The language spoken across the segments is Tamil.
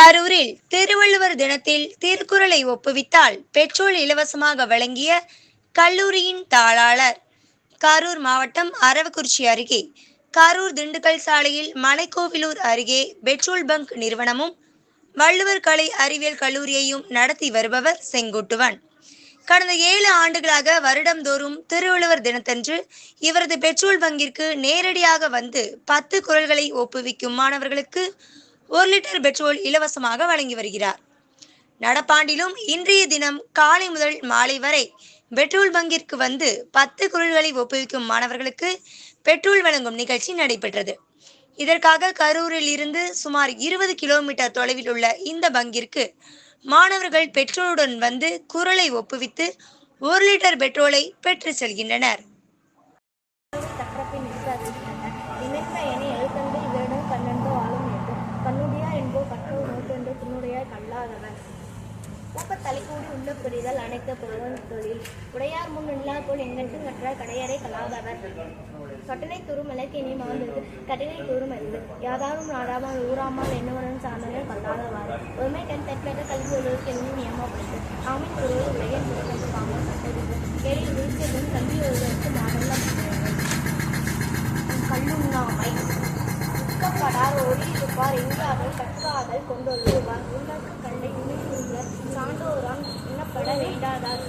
கரூரில் திருவள்ளுவர் தினத்தில் திருக்குறளை ஒப்புவித்தால் பெட்ரோல் இலவசமாக வழங்கிய கல்லூரியின் தாளாளர். கரூர் மாவட்டம் அரவக்குறிச்சி அருகே கரூர் திண்டுக்கல் சாலையில் மலைக்கோவிலூர் அருகே பெட்ரோல் பங்க் நிறுவனமும் வள்ளுவர் கலை அறிவியல் கல்லூரியையும் நடத்தி வருபவர் செங்குட்டுவன். கடந்த ஏழு ஆண்டுகளாக வருடம்தோறும் திருவள்ளுவர் தினத்தன்று இவரது பெட்ரோல் பங்கிற்கு நேரடியாக வந்து பத்து குரல்களை ஒப்புவிக்கும் மாணவர்களுக்கு ஒரு லிட்டர் பெட்ரோல் இலவசமாக வழங்கி வருகிறார். நடப்பாண்டிலும் இன்றைய தினம் காலை முதல் மாலை வரை பெட்ரோல் பங்கிற்கு வந்து பத்து குரல்களை ஒப்புவிக்கும் மாணவர்களுக்கு பெட்ரோல் வழங்கும் நிகழ்ச்சி நடைபெற்றது. இதற்காக கரூரில் இருந்து சுமார் இருபது கிலோமீட்டர் தொலைவில் உள்ள இந்த பங்கிற்கு மாணவர்கள் பெட்ரோலுடன் வந்து குரலை ஒப்புவித்து ஒரு லிட்டர் பெட்ரோலை பெற்று செல்கின்றனர். செய்தல் அனைத்த பொருவன் தொழில். உடையார் முன் இல்லா போல் எங்கென்றும் கற்றார் கடையறை கலாதவர் கட்டளை கூறும் இலக்கியனை மாந்தது கட்டளை கூறும் அறிவு யாதாரும் நாடாமல் ஊராமல் என்னவனும் சார்ந்தனர் கல்லாதவாறு ஒருமை கண் தற்பெற்ற கல்வி ஒருவருக்கு எதுவும் நியமப்படுத்து. ஆமின் ஒருவர் உடைய புறக்கண்டு காமல் கட்டறிவு கேள்வி வீழ்ச்சியதும் கல்வி ஒருவருக்கு மாடல்ல கல்லுண்ணாமை துக்கப்படார் ஒளியிருப்பார் எங்காதல் கற்காதல் கொண்டொழுவார் உள்ளாக்கு கண்டை உண்மையுள்ள சான்றோரான் எண்ணப்பட வேண்டாதார்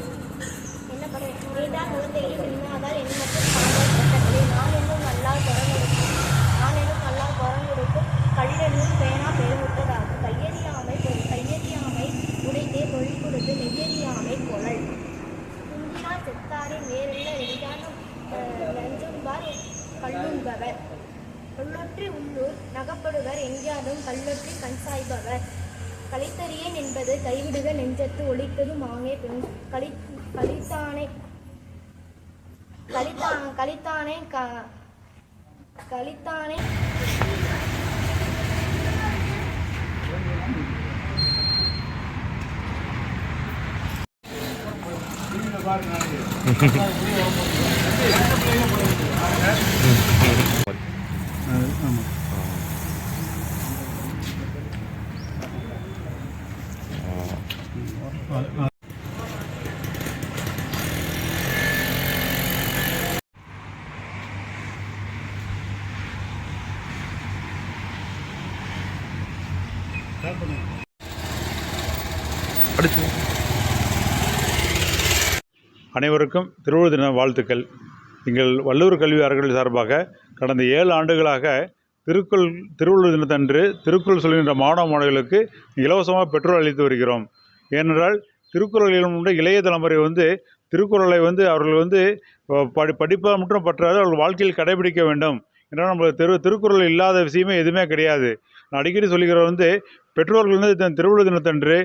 எண்ணப்பட வேண்டார் குழந்தையில் இன்னாதால் எண்ணற்ற சான்றோர் கட்டளை நான் என்னும் நல்லால் குரங்கொடுக்கும் நான் என்னும் நல்லால் குரங்கொடுக்கும் கல்லென்னும் பேனா பெருமுட்டதாகும் கையறியாமை பொருள் கையறியாமை உடைத்தே தொழில் கொடுத்து மெய்யறியாமை கொழல். குந்தினார் செத்தாரின் வேறுள்ள எளிதானும் நஞ்சும்பார் கல்லுண்பவர். உள்ளொற்றி உள்ளூர் நகப்படுவர் எங்கேயாதும் கல்லொற்றி கண் சாய்பவர். கலித்தறியேன் என்பது கைவிடுக நெஞ்சத்து ஒழித்தது மாங்கே பெண். களி கலித்தானை கலித்தா கலித்தானே க கலித்தானே அனைவருக்கும் திருவள்ளுவர் தின வாழ்த்துக்கள். எங்கள் வள்ளுவர் கல்வி அறக்கட்டளை சார்பாக கடந்த ஏழு ஆண்டுகளாக திருக்குள் திருவள்ளுவர் தினத்தன்று திருக்குள் சொல்கின்ற மாணவ மாணவிகளுக்கு இலவசமாக பெட்ரோல் அளித்து வருகிறோம். ஏனென்றால் திருக்குறளிலும் உள்ள இளைய தலைமுறை வந்து திருக்குறளை வந்து அவர்கள் வந்து படி படிப்பாக மட்டும் பற்றாது அவர்கள் வாழ்க்கையில் கடைபிடிக்க வேண்டும். ஏன்னா நம்ம திரு திருக்குறள் இல்லாத விஷயமே எதுவுமே கிடையாது. நான் அடிக்கடி சொல்லிக்கிற வந்து பெற்றோர்கள் வந்து தன் திருவிழா தினத்தன்று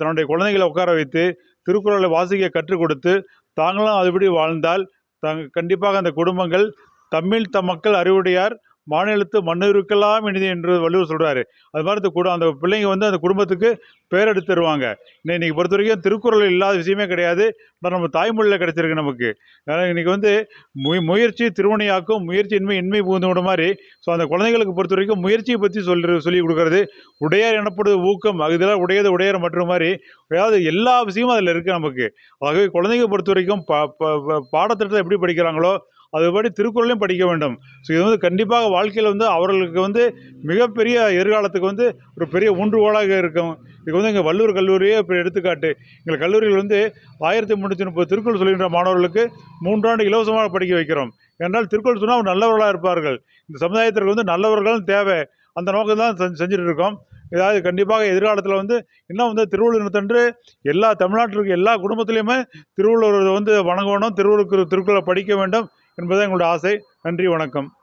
தன்னுடைய குழந்தைகளை உட்கார வைத்து திருக்குறளை வாசிக்க கற்றுக் கொடுத்து தாங்களும் அதுபடி வாழ்ந்தால் தாங்க கண்டிப்பாக அந்த குடும்பங்கள் தமிழ் தம் மக்கள் அறிவுடையார் மாநிலத்து மண்ணுருக்கெல்லாம் இனிது என்று வள்ளுவர் சொல்கிறாரு அது மாதிரி இந்த கூட அந்த பிள்ளைங்க வந்து அந்த குடும்பத்துக்கு பேரெடுத்து தருவாங்க. இன்னைக்கு பொறுத்த வரைக்கும் திருக்குறள் இல்லாத விஷயமே கிடையாது. நம்ம தாய்மொழியில் கிடைச்சிருக்கு நமக்கு. அதனால் இன்னைக்கு வந்து மு முயற்சி திருவணியாக்கும் முயற்சி இன்மை இன்மை புகுந்து விட மாதிரி ஸோ அந்த குழந்தைங்களுக்கு பொறுத்த வரைக்கும் முயற்சியை பற்றி சொல்கிற சொல்லி கொடுக்கறது. உடையார் எனப்படுவது ஊக்கம் இதெல்லாம் உடையது உடையார் மற்றும் மாதிரி அதாவது எல்லா விஷயமும் அதில் இருக்குது நமக்கு. ஆகவே குழந்தைங்க பொறுத்த வரைக்கும் ப- ப- பாடத்திட்டத்தை எப்படி படிக்கிறாங்களோ அதுபடி திருக்குறளையும் படிக்க வேண்டும். ஸோ இது வந்து கண்டிப்பாக வாழ்க்கையில் வந்து அவர்களுக்கு வந்து மிகப்பெரிய எதிர்காலத்துக்கு வந்து ஒரு பெரிய ஊன்றுகோலாக இருக்கும். இதுக்கு வந்து எங்கள் வள்ளுவர் கல்லூரியே இப்போ எடுத்துக்காட்டு. எங்கள் கல்லூரியில் வந்து ஆயிரத்தி முந்நூற்றி முப்பது திருக்குறள் சொல்கின்ற மாணவர்களுக்கு மூன்றாண்டு இலவசமாக படிக்க வைக்கிறோம். என்றால் திருக்குறள் சொன்னால் அவர் நல்லவர்களாக இருப்பார்கள். இந்த சமுதாயத்திற்கு வந்து நல்லவர்களும் தேவை. அந்த நோக்கம் தான் செஞ்சு செஞ்சுட்டு இருக்கோம். ஏதாவது கண்டிப்பாக எதிர்காலத்தில் வந்து இன்னும் வந்து திருவள்ளுவர் தினத்தன்று எல்லா தமிழ்நாட்டில் இருக்க எல்லா குடும்பத்துலேயுமே திருவள்ளுவர் வந்து வணங்கணும். திருவள்ளுவர் திருக்குறளை படிக்க வேண்டும். என்பது எங்களுடைய ஆசை. நன்றி வணக்கம்.